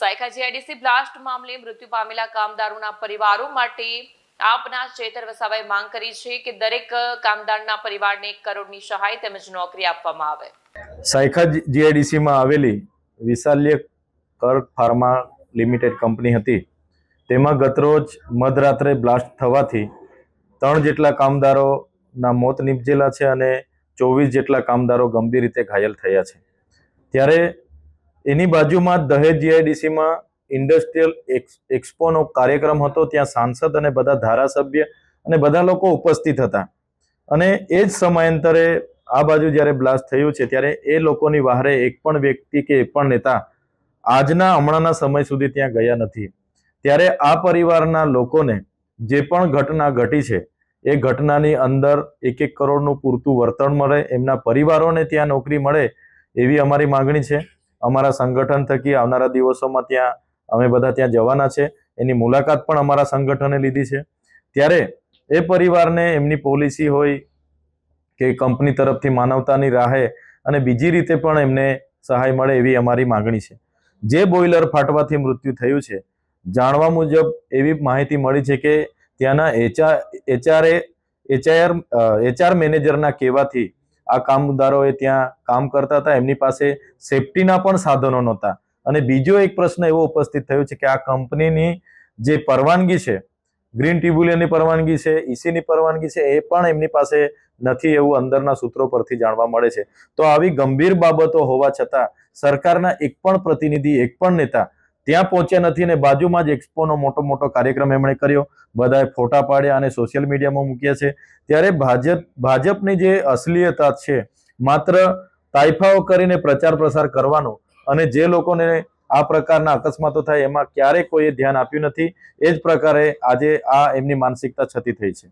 Saykha GIDC blast મામલે મૃત્યુ પામેલા કામદારોના પરિવારો માટે આપના ચેતર વસાવાએ માંગ કરી છે કે દરેક કામદારના પરિવારને એક કરોડની સહાય તેમજ નોકરી આપવામાં આવે. સાયખા જીઆઈડીસીમાં આવેલી વિશાલ્ય કર્ક ફાર્મા લિમિટેડ કંપની હતી. તેમાં ગતરોજ મધરાત્રે બ્લાસ્ટ થવાથી ત્રણ જેટલા કામદારોના મોત નીપજેલા છે અને ચોવીસ જેટલા કામદારો ગંભીર રીતે ઘાયલ થયા છે. ત્યારે એની બાજુમાં દહેજ જીઆઈડીસીમાં ઇન્ડસ્ટ્રીયલ એક્સપોનો કાર્યક્રમ હતો, ત્યાં સાંસદ અને બધા ધારાસભ્ય અને બધા લોકો ઉપસ્થિત હતા. અને એ જ સમયાંતરે આ બાજુ જ્યારે બ્લાસ્ટ થયું છે, ત્યારે એ લોકોની વહારે એક પણ વ્યક્તિ કે એક પણ નેતા આજના હમણાંના સમય સુધી ત્યાં ગયા નથી. ત્યારે આ પરિવારના લોકોને જે પણ ઘટના ઘટી છે, એ ઘટનાની અંદર એક એક કરોડનું પૂરતું વળતર મળે, એમના પરિવારોને ત્યાં નોકરી મળે એવી અમારી માંગણી છે. અમારા સંગઠન થકી આવનારા દિવસોમાં ત્યાં અમે બધા ત્યાં જવાના છે. એની મુલાકાત પણ અમારા સંગઠને લીધી છે. ત્યારે એ પરિવારને એમની પોલિસી હોય કે કંપની તરફથી માનવતાની રાહે અને બીજી રીતે પણ એમને સહાય મળે એવી અમારી માગણી છે. જે બોઇલર ફાટવાથી મૃત્યુ થયું છે, જાણવા મુજબ એવી માહિતી મળી છે કે ત્યાંના એચઆર, એચઆરએ એચઆર એચઆર મેનેજરના કહેવાથી આ કામદારોએ ત્યાં કામ કરતા હતા. એમની પાસે સેફટીના પણ સાધનો નહોતા. અને બીજો એક પ્રશ્ન એવો ઉપસ્થિત થયો છે કે આ કંપનીની જે પરવાનગી છે, ગ્રીન ટ્રિબ્યુનલની પરવાનગી છે, ઈસીની પરવાનગી છે, એ પણ એમની પાસે નથી એવું અંદરના સૂત્રો પરથી જાણવા મળે છે. તો આવી ગંભીર બાબતો હોવા છતાં સરકારના એક પણ પ્રતિનિધિ, એક પણ નેતા ત્યાં પહોંચ્યા નથી અને બાજુમાં જ એક્સપોનો મોટો મોટો કાર્યક્રમ એમણે કર્યો. બધાએ ફોટા પાડ્યા અને સોશિયલ મીડિયામાં મૂક્યા છે. ત્યારે ભાજપ, ભાજપની જે અસલીયતા છે, માત્ર તાઇફાઓ કરીને પ્રચાર પ્રસાર કરવાનો અને જે લોકોને આ પ્રકારના અકસ્માતો થાય એમાં ક્યારેય કોઈએ ધ્યાન આપ્યું નથી. એ જ પ્રકારે આજે આ એમની માનસિકતા છતી થઈ છે.